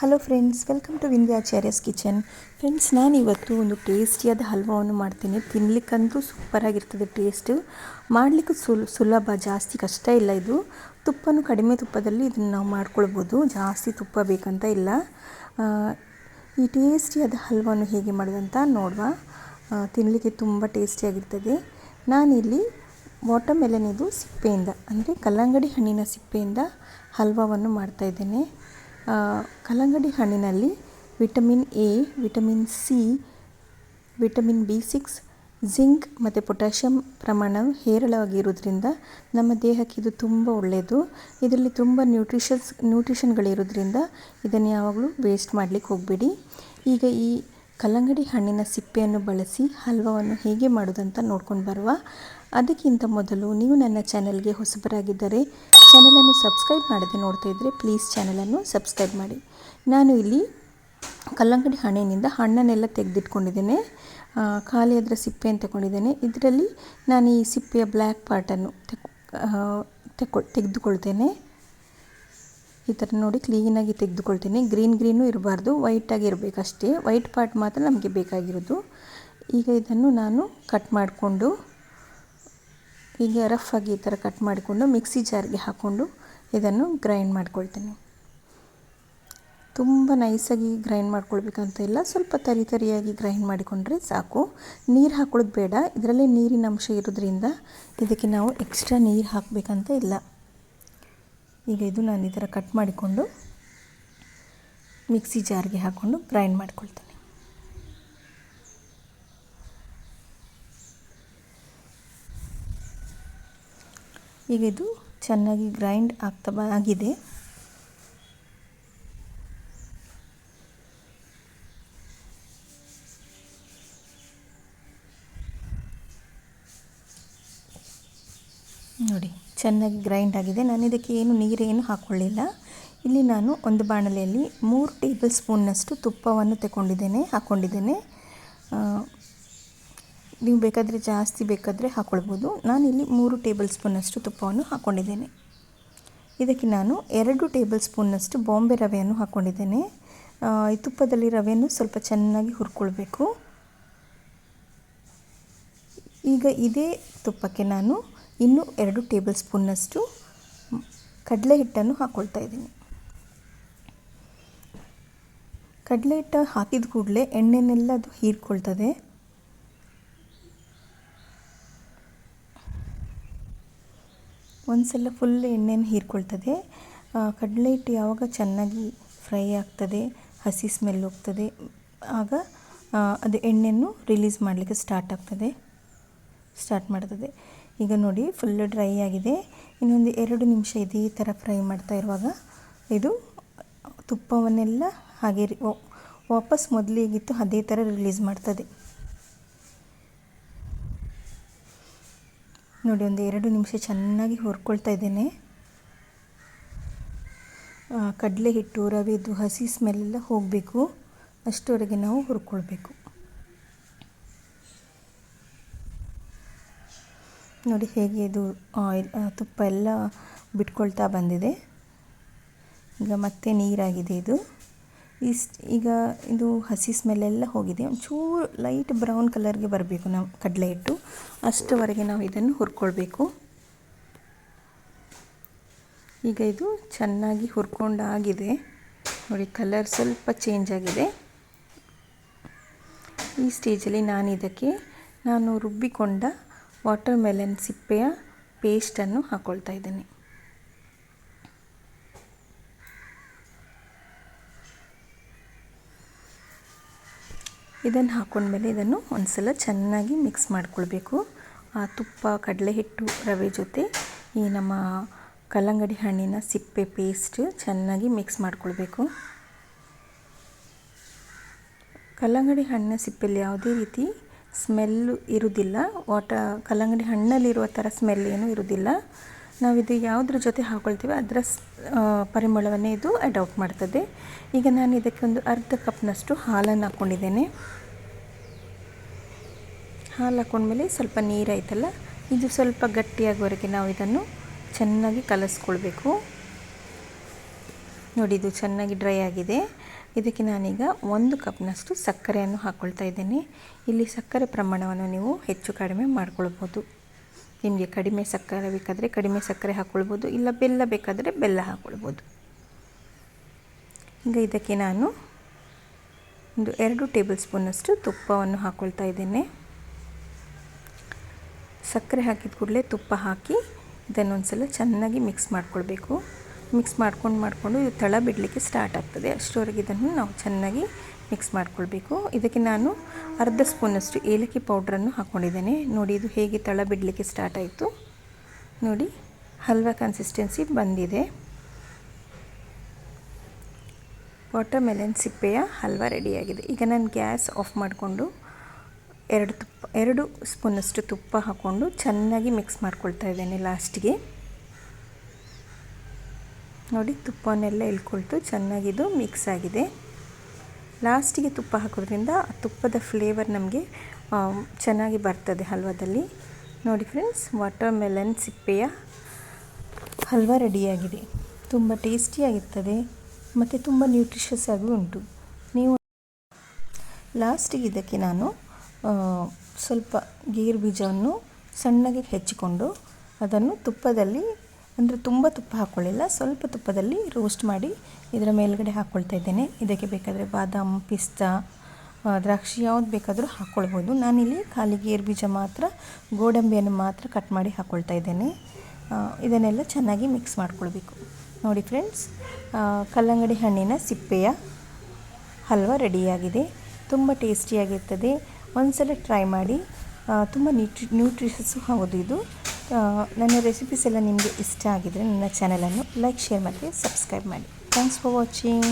Hello friends welcome to Vindhyacharya's kitchen friends ನಾನಿವತ್ತು ಒಂದು ಟೇಸ್ಟಿಯಾದ ಹಲ್ವವನ್ನು ಮಾಡ್ತೀನಿ. ತಿನ್ಲಿಕ್ಕಂತೂ ಸೂಪರಾಗಿರ್ತದೆ ಟೇಸ್ಟು ಮಾಡಲಿಕ್ಕೂ ಸುಲ್, ಸುಲಭ, ಜಾಸ್ತಿ ಕಷ್ಟ ಇಲ್ಲ ಇದು. ತುಪ್ಪನೂ ಕಡಿಮೆ ತುಪ್ಪದಲ್ಲಿ ಇದನ್ನು ನಾವು ಮಾಡ್ಕೊಳ್ಬೋದು. ಜಾಸ್ತಿ ತುಪ್ಪ ಬೇಕಂತ ಇಲ್ಲ. ಈ ಟೇಸ್ಟಿಯಾದ ಹಲ್ವನ್ನು ಹೇಗೆ ಮಾಡೋದಂತ ನೋಡುವ. ತಿನ್ನಲಿಕ್ಕೆ ತುಂಬ ಟೇಸ್ಟಿಯಾಗಿರ್ತದೆ ನಾನಿಲ್ಲಿ ವಾಟರ್ಮೆಲನ್ ಇದು ಸಿಪ್ಪೆಯಿಂದ, ಅಂದರೆ ಕಲ್ಲಂಗಡಿ ಹಣ್ಣಿನ ಸಿಪ್ಪೆಯಿಂದ ಹಲ್ವವನ್ನು ಮಾಡ್ತಾಯಿದ್ದೇನೆ ಕಲ್ಲಂಗಡಿ ಹಣ್ಣಿನಲ್ಲಿ vitamin A, vitamin C, vitamin B six, zinc ಮತ್ತು ಪೊಟ್ಯಾಷಿಯಂ ಪ್ರಮಾಣ ಹೇರಳವಾಗಿರೋದ್ರಿಂದ ನಮ್ಮ ದೇಹಕ್ಕೆ ಇದು ತುಂಬ ಒಳ್ಳೆಯದು. ಇದರಲ್ಲಿ ತುಂಬ ನ್ಯೂಟ್ರಿಷನ್ಸ್ ನ್ಯೂಟ್ರಿಷನ್ಗಳಿರೋದ್ರಿಂದ ಇದನ್ನು ಯಾವಾಗಲೂ ವೇಸ್ಟ್ ಮಾಡಲಿಕ್ಕೆ ಹೋಗಬೇಡಿ. ಈಗ ಈ ಕಲ್ಲಂಗಡಿ ಹಣ್ಣಿನ ಸಿಪ್ಪೆಯನ್ನು ಬಳಸಿ ಹಲ್ವಾವನ್ನು ಹೇಗೆ ಮಾಡೋದಂತ ನೋಡ್ಕೊಂಡು ಬರುವ. ಅದಕ್ಕಿಂತ ಮೊದಲು ನೀವು ನನ್ನ ಚಾನಲ್ಗೆ ಹೊಸಬರಾಗಿದ್ದರೆ ಚಾನಲನ್ನು ಸಬ್ಸ್ಕ್ರೈಬ್ ಮಾಡದೆ ನೋಡ್ತಾ ಇದ್ದರೆ ಪ್ಲೀಸ್ ಚಾನಲನ್ನು ಸಬ್ಸ್ಕ್ರೈಬ್ ಮಾಡಿ. ನಾನು ಇಲ್ಲಿ ಕಲ್ಲಂಗಡಿ ಹಣ್ಣಿನಿಂದ ಹಣ್ಣನ್ನೆಲ್ಲ ತೆಗೆದಿಟ್ಕೊಂಡಿದ್ದೇನೆ. ಖಾಲಿ ಅದರ ಸಿಪ್ಪೆಯನ್ನು ತಗೊಂಡಿದ್ದೇನೆ. ಇದರಲ್ಲಿ ನಾನು ಈ ಸಿಪ್ಪೆಯ ಬ್ಲ್ಯಾಕ್ ಪಾರ್ಟನ್ನು ತೆಕ್ ತೆಕ್ಕೊ ತೆಗೆದುಕೊಳ್ತೇನೆ. ಈ ಥರ ನೋಡಿ ಕ್ಲೀನಾಗಿ ತೆಗೆದುಕೊಳ್ತೇನೆ. ಗ್ರೀನ್ ಗ್ರೀನು ಇರಬಾರ್ದು ವೈಟಾಗಿ ಇರಬೇಕಷ್ಟೇ. ವೈಟ್ ಪಾರ್ಟ್ ಮಾತ್ರ ನಮಗೆ ಬೇಕಾಗಿರೋದು. ಈಗ ಇದನ್ನು ನಾನು ಕಟ್ ಮಾಡಿಕೊಂಡು ಈಗ ರಫ್ ಆಗಿ ಈ ಥರ ಕಟ್ ಮಾಡಿಕೊಂಡು ಮಿಕ್ಸಿ ಜಾರ್ಗೆ ಹಾಕ್ಕೊಂಡು ಇದನ್ನು ಗ್ರೈಂಡ್ ಮಾಡ್ಕೊಳ್ತೀನಿ. ತುಂಬ ನೈಸಾಗಿ ಗ್ರೈಂಡ್ ಮಾಡ್ಕೊಳ್ಬೇಕಂತ ಇಲ್ಲ, ಸ್ವಲ್ಪ ತರಿ ತರಿಯಾಗಿ ಗ್ರೈಂಡ್ ಮಾಡಿಕೊಂಡ್ರೆ ಸಾಕು. ನೀರು ಹಾಕೊಳ್ಳೋದು ಬೇಡ, ಇದರಲ್ಲೇ ನೀರಿನ ಅಂಶ ಇರೋದ್ರಿಂದ ಇದಕ್ಕೆ ನಾವು ಎಕ್ಸ್ಟ್ರಾ ನೀರು ಹಾಕಬೇಕಂತ ಇಲ್ಲ. ಈಗ ಇದು ನಾನು ಈ ಥರ ಕಟ್ ಮಾಡಿಕೊಂಡು ಮಿಕ್ಸಿ ಜಾರ್ಗೆ ಹಾಕ್ಕೊಂಡು ಗ್ರೈಂಡ್ ಮಾಡ್ಕೊಳ್ತೇನೆ. ಈಗ ಇದು ಚೆನ್ನಾಗಿ ಗ್ರೈಂಡ್ ಆಗ್ತಾ ಆಗಿದೆ. ನೋಡಿ, ಚೆನ್ನಾಗಿ ಗ್ರೈಂಡ್ ಆಗಿದೆ. ನಾನು ಇದಕ್ಕೆ ಏನು ನೀರೇನು ಹಾಕ್ಕೊಳ್ಳಿಲ್ಲ ಇಲ್ಲಿ ನಾನು ಒಂದು ಬಾಣಲೆಯಲ್ಲಿ ಮೂರು ಟೇಬಲ್ ಸ್ಪೂನ್ನಷ್ಟು ತುಪ್ಪವನ್ನು ತಗೊಂಡಿದ್ದೇನೆ ಹಾಕ್ಕೊಂಡಿದ್ದೇನೆ ನೀವು ಬೇಕಾದರೆ ಜಾಸ್ತಿ ಬೇಕಾದರೆ ಹಾಕ್ಕೊಳ್ಬೋದು ನಾನಿಲ್ಲಿ ಮೂರು ಟೇಬಲ್ ಸ್ಪೂನಷ್ಟು ತುಪ್ಪವನ್ನು ಹಾಕ್ಕೊಂಡಿದ್ದೇನೆ ಇದಕ್ಕೆ ನಾನು ಎರಡು ಟೇಬಲ್ ಸ್ಪೂನ್ನಷ್ಟು ಬಾಂಬೆ ರವೆಯನ್ನು ಹಾಕ್ಕೊಂಡಿದ್ದೇನೆ ಈ ತುಪ್ಪದಲ್ಲಿ ರವೆಯನ್ನು ಸ್ವಲ್ಪ ಚೆನ್ನಾಗಿ ಹುರ್ಕೊಳ್ಬೇಕು. ಈಗ ಇದೇ ತುಪ್ಪಕ್ಕೆ ನಾನು ಇನ್ನೂ ಎರಡು ಟೇಬಲ್ ಸ್ಪೂನ್ನಷ್ಟು ಕಡಲೆ ಹಿಟ್ಟನ್ನು ಹಾಕ್ಕೊಳ್ತಾ ಇದ್ದೀನಿ. ಕಡಲೆ ಹಿಟ್ಟು ಹಾಕಿದ ಕೂಡಲೇ ಎಣ್ಣೆನೆಲ್ಲ ಅದು ಹೀರ್ಕೊಳ್ತದೆ. ಒಂದ್ಸಲ ಫುಲ್ ಎಣ್ಣೆನ ಹೀರ್ಕೊಳ್ತದೆ. ಕಡಲೆ ಹಿಟ್ಟು ಯಾವಾಗ ಚೆನ್ನಾಗಿ ಫ್ರೈ ಆಗ್ತದೆ, ಹಸಿ ಸ್ಮೆಲ್ ಹೋಗ್ತದೆ, ಆಗ ಅದು ಎಣ್ಣೆಯನ್ನು ರಿಲೀಸ್ ಮಾಡಲಿಕ್ಕೆ ಸ್ಟಾರ್ಟ್ ಆಗ್ತದೆ. ಸ್ಟಾರ್ಟ್ ಮಾಡ್ತದೆ. ಈಗ ನೋಡಿ ಫುಲ್ ಡ್ರೈ ಆಗಿದೆ. ಇನ್ನೊಂದು ಎರಡು ನಿಮಿಷ ಇದೇ ಥರ ಫ್ರೈ ಮಾಡ್ತಾ ಇರುವಾಗ ಇದು ತುಪ್ಪವನ್ನೆಲ್ಲ ಹಾಗೆ ವಾಪಸ್ ಮೊದಲಿಗಿತ್ತು ಅದೇ ಥರ ರಿಲೀಸ್ ಮಾಡ್ತದೆ. ನೋಡಿ, ಒಂದು ಎರಡು ನಿಮಿಷ ಚೆನ್ನಾಗಿ ಹುರ್ಕೊಳ್ತಾ ಇದ್ದೇನೆ. ಕಡಲೆ ಹಿಟ್ಟು ರವೆದು ಹಸಿ ಸ್ಮೆಲ್ಲೆಲ್ಲ ಹೋಗಬೇಕು. ಅಷ್ಟರವರೆಗೆ ನಾವು ಹುರ್ಕೊಳ್ಬೇಕು. ನೋಡಿ, ಹೇಗೆ ಇದು ಆಯಿಲ್ ತುಪ್ಪ ಎಲ್ಲ ಬಿಟ್ಕೊಳ್ತಾ ಬಂದಿದೆ. ಈಗ ಮತ್ತೆ ನೀರಾಗಿದೆ ಇದು. ಇಷ್ಟು ಈಗ ಇದು ಹಸಿ ಸ್ಮೆಲ್ಲೆಲ್ಲ ಹೋಗಿದೆ. ಒಂಚೂರು ಲೈಟ್ ಬ್ರೌನ್ ಕಲರ್ಗೆ ಬರಬೇಕು ನಾವು ಕಡಲೆ ಹಿಟ್ಟು. ಅಷ್ಟರವರೆಗೆ ನಾವು ಇದನ್ನು ಹುರ್ಕೊಳ್ಬೇಕು. ಈಗ ಇದು ಚೆನ್ನಾಗಿ ಹುರ್ಕೊಂಡಾಗಿದೆ ನೋಡಿ ಕಲರ್ ಸ್ವಲ್ಪ ಚೇಂಜ್ ಆಗಿದೆ. ಈ ಸ್ಟೇಜಲ್ಲಿ ನಾನು ಇದಕ್ಕೆ ನಾನು ರುಬ್ಬಿಕೊಂಡ ವಾಟರ್ ಮೆಲನ್ ಸಿಪ್ಪೆಯ ಪೇಸ್ಟನ್ನು ಹಾಕ್ಕೊಳ್ತಾ ಇದ್ದೇನೆ. ಇದನ್ನು ಹಾಕೊಂಡ್ಮೇಲೆ ಇದನ್ನು ಒಂದ್ಸಲ ಚೆನ್ನಾಗಿ ಮಿಕ್ಸ್ ಮಾಡ್ಕೊಳ್ಬೇಕು. ಆ ತುಪ್ಪ ಕಡಲೆ ಹಿಟ್ಟು ರವೆ ಜೊತೆ ಈ ನಮ್ಮ ಕಲ್ಲಂಗಡಿ ಹಣ್ಣಿನ ಸಿಪ್ಪೆ ಪೇಸ್ಟ್ ಚೆನ್ನಾಗಿ ಮಿಕ್ಸ್ ಮಾಡ್ಕೊಳ್ಬೇಕು. ಕಲ್ಲಂಗಡಿ ಹಣ್ಣಿನ ಸಿಪ್ಪೆಯಲ್ಲಿ ಯಾವುದೇ ರೀತಿ ಸ್ಮೆಲ್ಲು ಇರುವುದಿಲ್ಲ. ವಾಟ ಕಲ್ಲಂಗಡಿ ಹಣ್ಣಲ್ಲಿರುವ ಥರ ಸ್ಮೆಲ್ ಏನೂ ಇರುವುದಿಲ್ಲ. ನಾವಿದು ಯಾವುದ್ರ ಜೊತೆ ಹಾಕ್ಕೊಳ್ತೀವಿ ಅದರ ಪರಿಮಳವನ್ನೇ ಇದು ಅಡಾಪ್ಟ್ ಮಾಡ್ತದೆ. ಈಗ ನಾನು ಇದಕ್ಕೆ ಒಂದು ಅರ್ಧ ಕಪ್ನಷ್ಟು ಹಾಲನ್ನು ಹಾಕ್ಕೊಂಡಿದ್ದೇನೆ ಹಾಲು ಹಾಕ್ಕೊಂಡ್ಮೇಲೆ ಸ್ವಲ್ಪ ನೀರಾಯ್ತಲ್ಲ ಇದು ಸ್ವಲ್ಪ ಗಟ್ಟಿಯಾಗೋವರೆಗೆ ನಾವು ಇದನ್ನು ಚೆನ್ನಾಗಿ ಕಲಸ್ಕೊಳ್ಬೇಕು. ನೋಡಿ, ಇದು ಚೆನ್ನಾಗಿ ಡ್ರೈ ಆಗಿದೆ. ಇದಕ್ಕೆ ನಾನೀಗ ಒಂದು ಕಪ್ನಷ್ಟು ಸಕ್ಕರೆಯನ್ನು ಹಾಕ್ಕೊಳ್ತಾ ಇದ್ದೇನೆ. ಇಲ್ಲಿ ಸಕ್ಕರೆ ಪ್ರಮಾಣವನ್ನು ನೀವು ಹೆಚ್ಚು ಕಡಿಮೆ ಮಾಡ್ಕೊಳ್ಬೋದು. ನಿಮಗೆ ಕಡಿಮೆ ಸಕ್ಕರೆ ಬೇಕಾದರೆ ಕಡಿಮೆ ಸಕ್ಕರೆ ಹಾಕ್ಕೊಳ್ಬೋದು ಇಲ್ಲ ಬೆಲ್ಲ ಬೇಕಾದರೆ ಬೆಲ್ಲ ಹಾಕ್ಕೊಳ್ಬೋದು ಈಗ ಇದಕ್ಕೆ ನಾನು ಒಂದು ಎರಡು ಟೇಬಲ್ ಸ್ಪೂನಷ್ಟು ತುಪ್ಪವನ್ನು ಹಾಕ್ಕೊಳ್ತಾ ಇದ್ದೇನೆ. ಸಕ್ಕರೆ ಹಾಕಿದ ಕೂಡಲೇ ತುಪ್ಪ ಹಾಕಿ ಇದನ್ನೊಂದು ಸಲ ಚೆನ್ನಾಗಿ ಮಿಕ್ಸ್ ಮಾಡ್ಕೊಳ್ಬೇಕು. ಮಿಕ್ಸ್ ಮಾಡ್ಕೊಂಡು ಮಾಡಿಕೊಂಡು ಇದು ತಳ ಬಿಡಲಿಕ್ಕೆ ಸ್ಟಾರ್ಟ್ ಆಗ್ತದೆ. ಅಷ್ಟರವರೆಗೆ ಇದನ್ನು ನಾವು ಚೆನ್ನಾಗಿ ಮಿಕ್ಸ್ ಮಾಡ್ಕೊಳ್ಬೇಕು. ಇದಕ್ಕೆ ನಾನು ಅರ್ಧ ಸ್ಪೂನಷ್ಟು ಏಲಕ್ಕಿ ಪೌಡ್ರನ್ನು ಹಾಕ್ಕೊಂಡಿದ್ದೇನೆ ನೋಡಿ, ಇದು ಹೇಗೆ ತಳ ಬಿಡಲಿಕ್ಕೆ ಸ್ಟಾರ್ಟ್ ಆಯಿತು. ನೋಡಿ, ಹಲ್ವಾ ಕನ್ಸಿಸ್ಟೆನ್ಸಿ ಬಂದಿದೆ. ವಾಟರ್ಮೆಲನ್ ಸಿಪ್ಪೆಯ ಹಲ್ವ ರೆಡಿಯಾಗಿದೆ ಈಗ ನಾನು ಗ್ಯಾಸ್ ಆಫ್ ಮಾಡಿಕೊಂಡು ಎರಡು ತುಪ್ಪ, ಎರಡು ಸ್ಪೂನಷ್ಟು ತುಪ್ಪ ಹಾಕ್ಕೊಂಡು ಚೆನ್ನಾಗಿ ಮಿಕ್ಸ್ ಮಾಡ್ಕೊಳ್ತಾ ಇದ್ದೇನೆ ಲಾಸ್ಟಿಗೆ ನೋಡಿ, ತುಪ್ಪನೆಲ್ಲ ಇಳ್ಕೊಳ್ತು ಚೆನ್ನಾಗಿದು ಮಿಕ್ಸ್ ಆಗಿದೆ. ಲಾಸ್ಟಿಗೆ ತುಪ್ಪ ಹಾಕೋದ್ರಿಂದ ತುಪ್ಪದ ಫ್ಲೇವರ್ ನಮಗೆ ಚೆನ್ನಾಗಿ ಬರ್ತದೆ ಹಲ್ವಾದಲ್ಲಿ. ನೋಡಿ ಫ್ರೆಂಡ್ಸ್ ವಾಟರ್ ಮೆಲನ್ ಸಿಪ್ಪೆಯ ಹಲ್ವ ರೆಡಿಯಾಗಿದೆ. ತುಂಬ ಟೇಸ್ಟಿಯಾಗಿರ್ತದೆ ಮತ್ತು ತುಂಬ ನ್ಯೂಟ್ರಿಷಸ್ ಆಗಿ ಉಂಟು. ನೀವು ಲಾಸ್ಟಿಗೆ ಇದಕ್ಕೆ ನಾನು ಸ್ವಲ್ಪ ಗೇರ್ ಬೀಜವನ್ನು ಸಣ್ಣಗೆ ಹೆಚ್ಚಿಕೊಂಡು ಅದನ್ನು ತುಪ್ಪದಲ್ಲಿ ಅಂದರೆ ತುಂಬ ತುಪ್ಪ ಹಾಕ್ಕೊಳ್ಳಿಲ್ಲ ಸ್ವಲ್ಪ ತುಪ್ಪದಲ್ಲಿ ರೋಸ್ಟ್ ಮಾಡಿ ಇದರ ಮೇಲ್ಗಡೆ ಹಾಕ್ಕೊಳ್ತಾ ಇದ್ದೇನೆ. ಇದಕ್ಕೆ ಬೇಕಾದರೆ ಬಾದಾಮ್, ಪಿಸ್ತಾ ದ್ರಾಕ್ಷಿ ಯಾವ್ದು ಬೇಕಾದರೂ ಹಾಕ್ಕೊಳ್ಬೋದು ನಾನಿಲ್ಲಿ ಖಾಲಿ ಗೇರು ಬೀಜ ಮಾತ್ರ, ಗೋಡಂಬಿಯನ್ನು ಮಾತ್ರ ಕಟ್ ಮಾಡಿ ಹಾಕ್ಕೊಳ್ತಾ ಇದ್ದೇನೆ. ಇದನ್ನೆಲ್ಲ ಚೆನ್ನಾಗಿ ಮಿಕ್ಸ್ ಮಾಡ್ಕೊಳ್ಬೇಕು. ನೋಡಿ ಫ್ರೆಂಡ್ಸ್ ಕಲ್ಲಂಗಡಿ ಹಣ್ಣಿನ ಸಿಪ್ಪೆಯ ಹಲ್ವ ರೆಡಿಯಾಗಿದೆ. ತುಂಬ ಟೇಸ್ಟಿಯಾಗಿರ್ತದೆ ಒಂದು ಸಲ ಟ್ರೈ ಮಾಡಿ ತುಂಬ ನ್ಯೂಟ್ರಿ ನ್ಯೂಟ್ರಿಷಸ್ಸು ಹೌದು ಇದು. ನನ್ನ ರೆಸಿಪೀಸ್ ಎಲ್ಲ ನಿಮಗೆ ಇಷ್ಟ ಆಗಿದ್ದರೆ ನನ್ನ ಚಾನಲನ್ನು ಲೈಕ್ ಶೇರ್ ಮತ್ತು ಸಬ್ಸ್ಕ್ರೈಬ್ ಮಾಡಿ. Thanks for watching